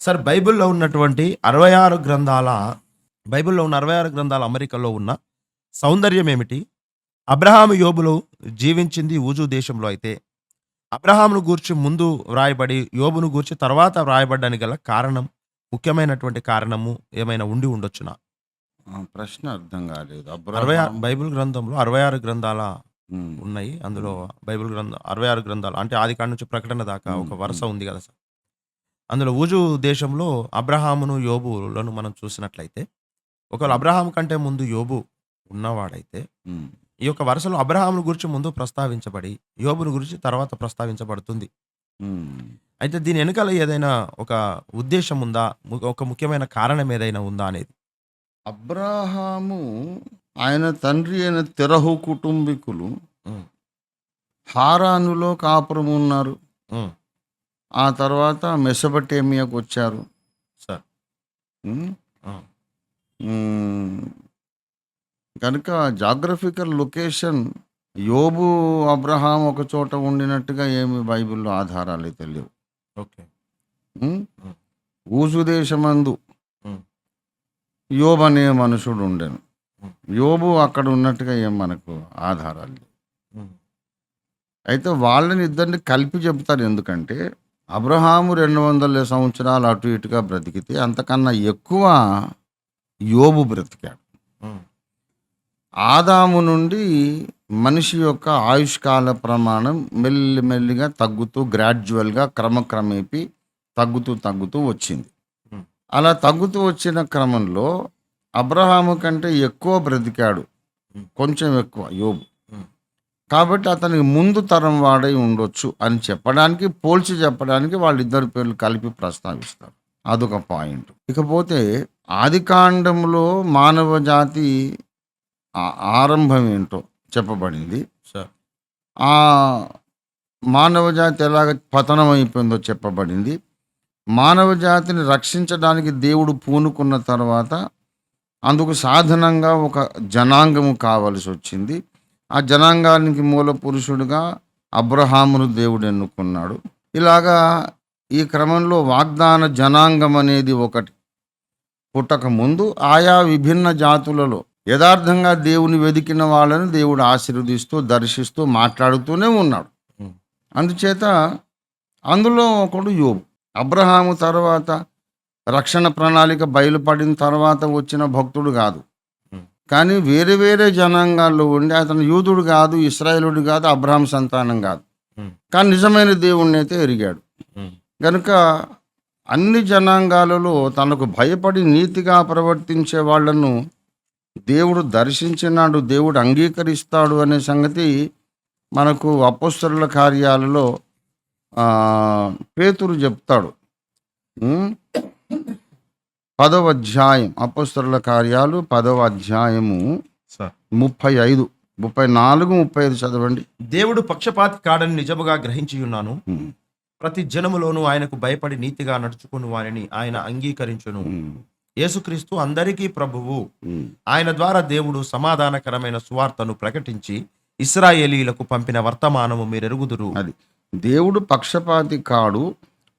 Sir బైబిల్‌లో ఉన్నటువంటి 66 గ్రంథాల బైబిల్‌లో ఉన్న 66 గ్రంథాల అమరికలో ఉన్న సౌందర్యం ఏమిటి? అబ్రహాము, యోబులు జీవించింది ఊజు దేశంలో అయితే, అబ్రహామును గూర్చి ముందు వ్రాయబడి, యోబును గూర్చి తర్వాత వ్రాయబడ్డానికి గల కారణం, ముఖ్యమైనటువంటి కారణము ఏమైనా ఉండి ఉండొచ్చునా? ప్రశ్న అర్థం కాలేదు. 60 అబ్రహాం బైబిల్ గ్రంథంలో 66 గ్రంథాల హ్మ్. ఉన్నాయి. అందులో బైబిల్ గ్రంథం 66 గ్రంథాలు అంటే ఆదికాండం నుంచి ప్రకటన దాకా. ఒక వరుస. ఉంది కదా సార్. అందులో ఊజు దేశంలో అబ్రహామును, యోబులను మనం చూసినట్లయితే, ఒకవేళ అబ్రహాం కంటే ముందు యోబు ఉన్నవాడైతే. ఈ యొక్క వరుసలో అబ్రహామును గురించి ముందు ప్రస్తావించబడి, యోబును గురించి తర్వాత ప్రస్తావించబడుతుంది. అయితే దీని వెనకాల ఏదైనా ఒక ఉద్దేశ్యం ఉందా? ఒక ముఖ్యమైన కారణం ఏదైనా ఉందా అనేది? అబ్రాహాము ఆయన తండ్రి అయిన తెరహు కుటుంబీకులు. హారానులో కాపురం ఉన్నారు. ఆ తర్వాత మెసొపొటేమియాకు వచ్చారు. సార్. కనుక జాగ్రఫికల్ లొకేషన్ యోబు, అబ్రహాం ఒక చోట ఉండినట్టుగా ఏమి బైబిల్‌లో ఆధారాలైతే లేవు. ఓకే. ఊజు దేశమందు. యోబు అనే మనుషుడు ఉండెను. యోబు అక్కడ ఉన్నట్టుగా ఏం మనకు ఆధారాలు. అయితే వాళ్ళని ఇద్దరిని కలిపి చెప్తారు. ఎందుకంటే అబ్రహాము 200 సంవత్సరాలు అటు ఇటుగా బ్రతికితే అంతకన్నా ఎక్కువ యోబు బ్రతికాడు. ఆదాము నుండి మనిషి యొక్క ఆయుష్కాల ప్రమాణం మెల్లి మెల్లిగా తగ్గుతూ గ్రాడ్యువల్‌గా క్రమక్రమేపీ తగ్గుతూ తగ్గుతూ వచ్చింది. అలా తగ్గుతూ వచ్చిన క్రమంలో అబ్రహాము కంటే ఎక్కువ బ్రతికాడు. కొంచెం ఎక్కువ యోబు. కాబట్టి అతనికి ముందు తరం వాడై ఉండొచ్చు అని చెప్పడానికి, పోల్చి చెప్పడానికి వాళ్ళిద్దరి పేర్లు కలిపి ప్రస్తావిస్తారు. అదొక పాయింట్. ఇకపోతే ఆదికాండంలో మానవ జాతి ఆరంభం ఏంటో చెప్పబడింది. సార్. ఆ మానవ జాతి ఎలాగ పతనం అయిపోయిందో చెప్పబడింది. మానవ జాతిని రక్షించడానికి దేవుడు పూనుకున్న తర్వాత అందుకు సాధనంగా ఒక జనాంగము కావలసొచ్చింది. ఆ జనాంగానికి మూల పురుషుడుగా అబ్రహామును దేవుడు ఎన్నుకున్నాడు. ఇలాగా ఈ క్రమంలో వాగ్దాన జనాంగం అనేది ఒకటి పుట్టక ముందు ఆయా విభిన్న జాతులలో యథార్థంగా దేవుని వెదికిన వాళ్ళని దేవుడు ఆశీర్వదిస్తూ, దర్శిస్తూ, మాట్లాడుతూనే ఉన్నాడు. అందుచేత అందులో ఒకడు యోబు. అబ్రహాము తర్వాత రక్షణ ప్రణాళిక బయలుపడిన తర్వాత వచ్చిన భక్తుడు కాదు. కానీ వేరే వేరే జనాంగాల్లో ఉండి అతను యూదుడు కాదు, ఇశ్రాయేలుడు కాదు, అబ్రహాం సంతానం కాదు. కానీ నిజమైన దేవుణ్ణైతే ఎరిగాడు. హ్మ్. గనుక అన్ని జనాంగాలలో తనకు భయపడి నీతిగా ప్రవర్తించే వాళ్ళను దేవుడు దర్శించినాడు, దేవుడు అంగీకరిస్తాడు అనే సంగతి మనకు అపోస్తలుల కార్యాలలో పేతురు చెప్తాడు. పదవ అధ్యాయం అపోస్తలుల కార్యాలు పదవ అధ్యాయము సార్. 35, 34, 35 చదవండి. దేవుడు పక్షపాతి కాడని నిజముగా గ్రహించియున్నాను. హ్మ్. ప్రతి జనములోను ఆయనకు భయపడి నీతిగా నడుచుకుని వారిని ఆయన అంగీకరించును. యేసుక్రీస్తు అందరికీ ప్రభువు. ఆయన ద్వారా దేవుడు సమాధానకరమైన సువార్తను ప్రకటించి ఇశ్రాయేలీయులకు పంపిన వర్తమానము మీరెరుగుదురు. అది. దేవుడు పక్షపాతి కాడు.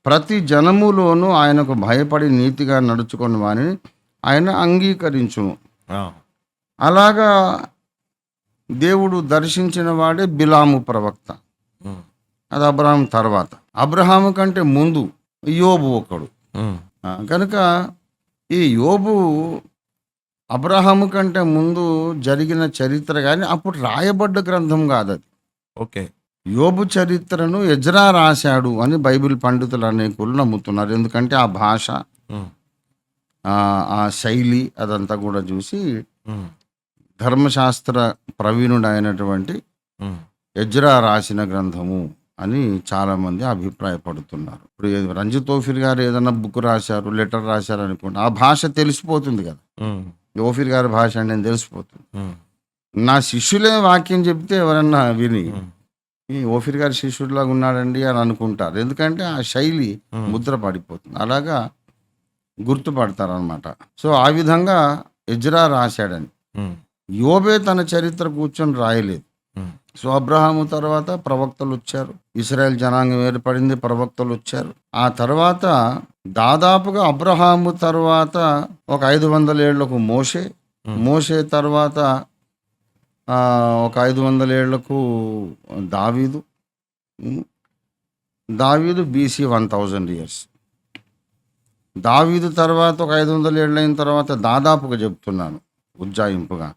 ప్రతి జనములోనూ ఆయనకు భయపడి నీతిగా నడుచుకుని వారిని ఆయన అంగీకరించును. అలాగా దేవుడు దర్శించిన వాడే బిలాము ప్రవక్త. అది అబ్రహాం తర్వాత. అబ్రహాము కంటే ముందు యోబు ఒకడు. కనుక ఈ యోబు అబ్రహాము కంటే ముందు జరిగిన చరిత్ర కానీ అప్పుడు రాయబడ్డ గ్రంథం కాదది. ఓకే. యోబు చరిత్రను ఎజ్రా రాశాడు అని బైబిల్ పండితులు అనేకులు నమ్ముతున్నారు. ఎందుకంటే ఆ భాష, ఆ శైలి అదంతా కూడా చూసి. ధర్మశాస్త్ర ప్రవీణుడైనటువంటి హ్మ్. ఎజ్రా రాసిన గ్రంథము అని చాలామంది అభిప్రాయపడుతున్నారు. ఇప్పుడు రంజిత్ తోఫీర్ గారు ఏదైనా బుక్ రాశారు, లెటర్ రాశారు అనుకోండి. ఆ భాష తెలిసిపోతుంది కదా! ఓఫీర్ గారి భాష అంటే తెలిసిపోతుంది. నా శిష్యులే వాక్యం చెప్తే ఎవరన్నా విని. ఈ ఓఫీర్ గారి శిష్యుడిలాగా ఉన్నాడండి అని అనుకుంటారు. ఎందుకంటే ఆ శైలి. ముద్ర పడిపోతుంది. అలాగా గుర్తుపడతారనమాట. సో ఆ విధంగా ఎజ్రా రాశాడని. యోబే తన చరిత్ర కూర్చొని రాయలేదు. సో అబ్రహాము తర్వాత ప్రవక్తలు వచ్చారు. ఇస్రాయేల్ జనాంగం ఏర్పడింది, ప్రవక్తలు వచ్చారు. ఆ తర్వాత దాదాపుగా అబ్రహాము తర్వాత ఒక ఐదు వందల ఏళ్ళకు మోషే. మోషే తర్వాత ఒక ఐదు వందల ఏళ్ళకు దావీదు. దావీదు బీసీ వన్ థౌజండ్ ఇయర్స్. దావీదు తర్వాత ఒక ఐదు వందల ఏళ్ళు అయిన తర్వాత దాదాపుగా చెప్తున్నాను ఉజ్జాయింపుగా.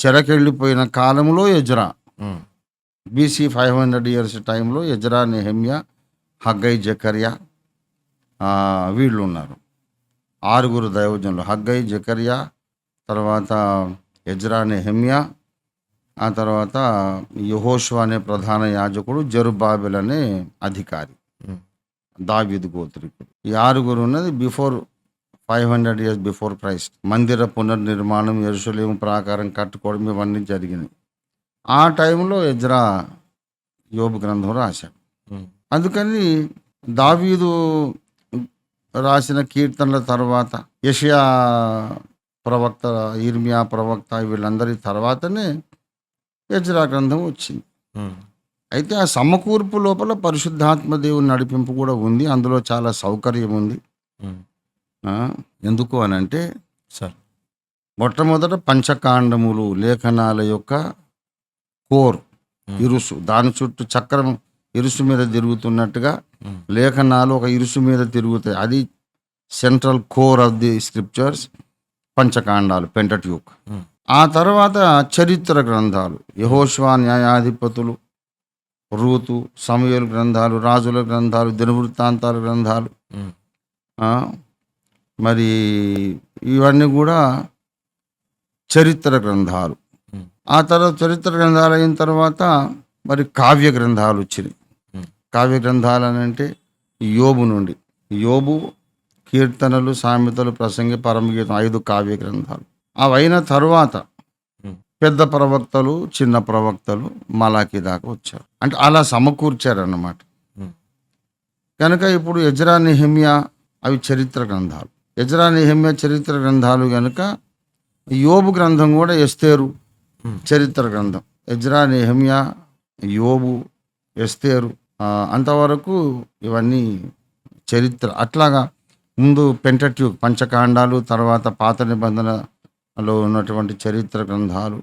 చెరకెళ్ళిపోయిన కాలంలో Ezra. BC five hundred years టైంలో ఎజ్రా నెహమ్యా హగ్గై జకర్యా వీళ్ళు ఉన్నారు ఆరుగురు దైవజనులు హగ్గై జకర్యా తర్వాత ఎజ్రా నెహమ్యా ఆ తర్వాత యహోషు అనే ప్రధాన యాజకుడు జరుబాబెల్ అనే అధికారి దావీదు గోత్రికుడు. ఈ ఆరుగురు ఉన్నది before five hundred years before Christ. మందిర పునర్నిర్మాణం ఎరుసలేం ప్రాకారం కట్టుకోవడం ఇవన్నీ జరిగినాయి. ఆ టైంలో ఎజ్రా యోబు గ్రంథం రాశాడు. అందుకని దావీదు రాసిన కీర్తనల తర్వాత యషయా ప్రవక్త ఇర్మియా ప్రవక్త వీళ్ళందరి తర్వాతనే యజ్రా గ్రంథం వచ్చింది. అయితే ఆ సమకూర్పు లోపల పరిశుద్ధాత్మ దేవుని నడిపింపు కూడా ఉంది. అందులో చాలా సౌకర్యం ఉంది. ఎందుకు అని అంటే సార్. మొట్టమొదట పంచకాండములు లేఖనాల యొక్క కోర్. ఇరుసు. దాని చుట్టూ చక్రం ఇరుసు మీద తిరుగుతున్నట్టుగా లేఖనాలు ఒక ఇరుసు మీద తిరుగుతాయి. అది central core of the scriptures పంచకాండాలు Pentateuch. ఆ తర్వాత చరిత్ర గ్రంథాలు యహోష్వా న్యాయాధిపతులు రూతు సమయలు గ్రంథాలు రాజుల గ్రంథాలు దినవృత్తాంతాల గ్రంథాలు మరి ఇవన్నీ కూడా చరిత్ర గ్రంథాలు. ఆ తర్వాత చరిత్ర గ్రంథాలు అయిన తర్వాత మరి కావ్య గ్రంథాలు వచ్చినాయి. కావ్య గ్రంథాలు అని అంటే యోబు నుండి. యోబు కీర్తనలు సామెతలు ప్రసంగి పరమగీతం ఐదు కావ్య గ్రంథాలు. అవి అయిన తర్వాత పెద్ద ప్రవక్తలు చిన్న ప్రవక్తలు మలాకి దాకా వచ్చారు. అంటే అలా సమకూర్చారన్నమాట. కనుక ఇప్పుడు ఎజ్రా నిహిమ్యా అవి చరిత్ర గ్రంథాలు. ఎజ్రా నిహిమ్యా చరిత్ర గ్రంథాలు కనుక యోబు గ్రంథం కూడా ఎస్తేరు. చరిత్ర గ్రంథం. ఎజ్రా నిహిమ్యా యోబు ఎస్తేరు అంతవరకు ఇవన్నీ చరిత్ర. అట్లాగా ముందు పెంటట్యూక్ పంచకాండాలు తర్వాత పాత నిబంధనలో ఉన్నటువంటి చరిత్ర గ్రంథాలు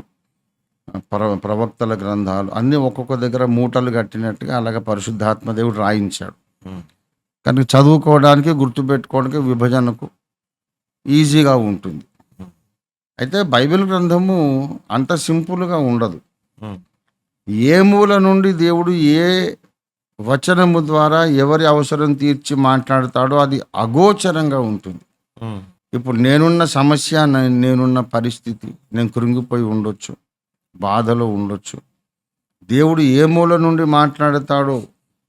ప్ర ప్రవక్తల గ్రంథాలు అన్నీ ఒక్కొక్క దగ్గర మూటలు కట్టినట్టుగా అలాగే పరిశుద్ధాత్మ దేవుడు రాయించాడు. కనుక చదువుకోవడానికి గుర్తుపెట్టుకోవడానికి విభజనకు ఈజీగా ఉంటుంది. అయితే బైబిల్ గ్రంథము అంత సింపుల్గా ఉండదు. ఏ మూల నుండి దేవుడు ఏ వచనము ద్వారా ఎవరి అవసరం తీర్చి మాట్లాడతాడో అది అగోచరంగా ఉంటుంది. ఇప్పుడు నేనున్న సమస్య నేనున్న పరిస్థితి నేను కృంగిపోయి ఉండొచ్చు బాధలో ఉండొచ్చు. దేవుడు ఏ మూల నుండి మాట్లాడతాడో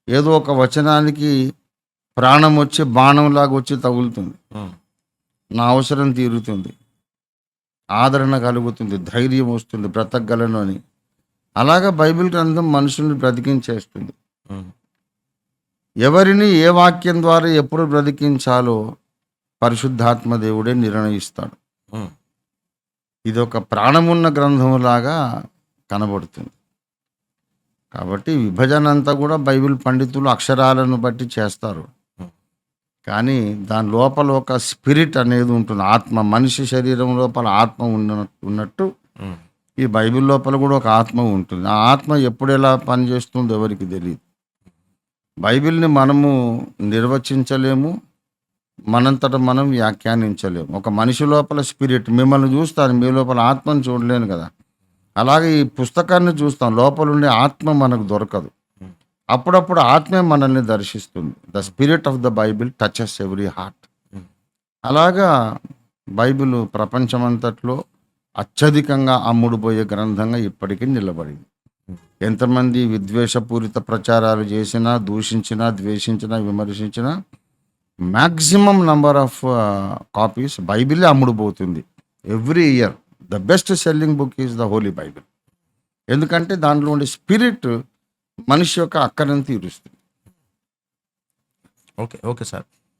ఏదో ఒక వచనానికి ప్రాణం వచ్చి బాణంలాగా వచ్చి తగులుతుంది. నా అవసరం తీరుతుంది. ఆదరణ కలుగుతుంది ధైర్యం వస్తుంది బ్రతకగలను అని. అలాగా బైబిల్ గ్రంథం మనుషుల్ని బ్రతికించేస్తుంది. ఎవరిని ఏ వాక్యం ద్వారా ఎప్పుడు బ్రతికించాలో పరిశుద్ధాత్మ దేవుడే నిర్ణయిస్తాడు. ఇది ఒక ప్రాణమున్న గ్రంథములాగా కనబడుతుంది. కాబట్టి విభజన అంతా కూడా బైబిల్ పండితులు అక్షరాలను బట్టి చేస్తారు. కానీ దాని లోపల ఒక స్పిరిట్ అనేది ఉంటుంది. ఆత్మ మనిషి శరీరం లోపల ఆత్మ ఉన్న ఉన్నట్టు ఈ బైబిల్ లోపల కూడా ఒక ఆత్మ ఉంటుంది. ఆ ఆత్మ ఎప్పుడు ఎలా పనిచేస్తుందో ఎవరికి తెలియదు. బైబిల్ని మనము నిర్వచించలేము మనంతట మనం వ్యాఖ్యానించలేము. ఒక మనిషి లోపల స్పిరిట్ మిమ్మల్ని చూస్తాను మీ లోపల ఆత్మను చూడలేను కదా. అలాగే ఈ పుస్తకాన్ని చూస్తాం లోపల ఉండే ఆత్మ మనకు దొరకదు. అప్పుడప్పుడు ఆత్మే మనల్ని దర్శిస్తుంది. The spirit of the Bible touches every heart. అలాగా బైబిల్ ప్రపంచమంతట్లో అత్యధికంగా అమ్ముడుపోయే గ్రంథంగా ఇప్పటికీ నిలబడింది. ఎంతమంది విద్వేషపూరిత ప్రచారాలు చేసినా దూషించినా ద్వేషించినా విమర్శించినా మ్యాక్సిమం నంబర్ ఆఫ్ కాపీస్ బైబిలే అమ్ముడుపోతుంది. Every year the best selling book is the holy Bible ఎందుకంటే దాంట్లో ఉండే స్పిరిట్ మనిషి యొక్క అక్కరని తీరుస్తుంది. Okay okay sir